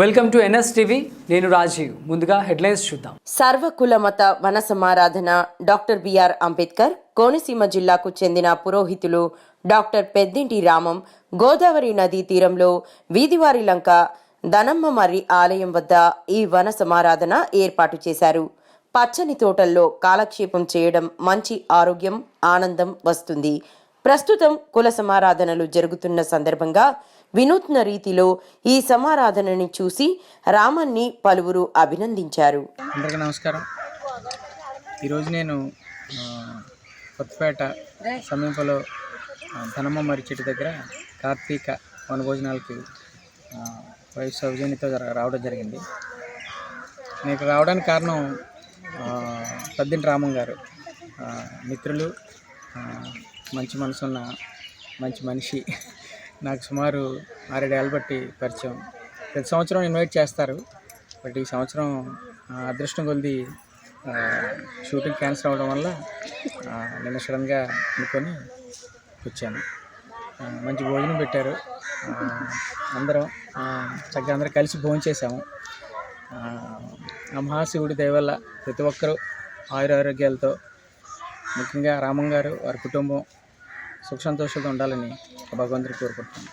Welcome to NS TV నేను రాజీవ్. ముందుగా headlines చూద్దాం. సర్వకులమత వన సమారాధన డాక్టర్ బిఆర్ అంబేద్కర్ కోనసీమ జిల్లాకు చెందిన పురోహితులు డాక్టర్ పెద్దింటి రామం గోదావరి నదీ తీరంలో వీధివారి లంక దనమ్మ మర్రి ఆలయం వద్ద ఈ వన సమారాధన ఏర్పాటు చేశారు. పచ్చని తోటల్లో కాలక్షేపం చేయడం మంచి ఆరోగ్యం ఆనందం వస్తుంది. ప్రస్తుతం కుల సమారాధనలు జరుగుతున్న సందర్భంగా వినూత్న రీతిలో ఈ సమారాధనని చూసి రామన్ని పలువురు అభినందించారు. అందరికీ నమస్కారం. ఈరోజు నేను కొత్తపేట సమీపంలో ధనమ్మ మరి చెట్టు దగ్గర కార్తీక వనభోజనాలకి ఆ, సౌజన్యతో రావడం జరిగింది. నేను రావడానికి కారణం ఆ, పెద్దింటి రామం గారు. మిత్రులు మంచి మనసున్న మంచి మనిషి. నాకు సుమారు ఆరేడేళ్ళ బట్టి పరిచయం. ప్రతి సంవత్సరం ఇన్వైట్ చేస్తారు. బట్ ఈ సంవత్సరం ఆ, అదృష్టం కొద్ది షూటింగ్ క్యాన్సిల్ అవ్వడం వల్ల నిన్న సడన్గా అనుకొని వచ్చాను. మంచి భోజనం పెట్టారు. అందరం చక్కగా అందరం కలిసి భోజనం చేసాము ఆ, మహాశివుడి దయవల్ల ప్రతి ఒక్కరూ ఆయురారోగ్యాలతో ముఖ్యంగా రామం గారు వారి కుటుంబం సుఖ సంతోషాలతో ఉండాలని భగవంతుని కోరుకుంటున్నాను.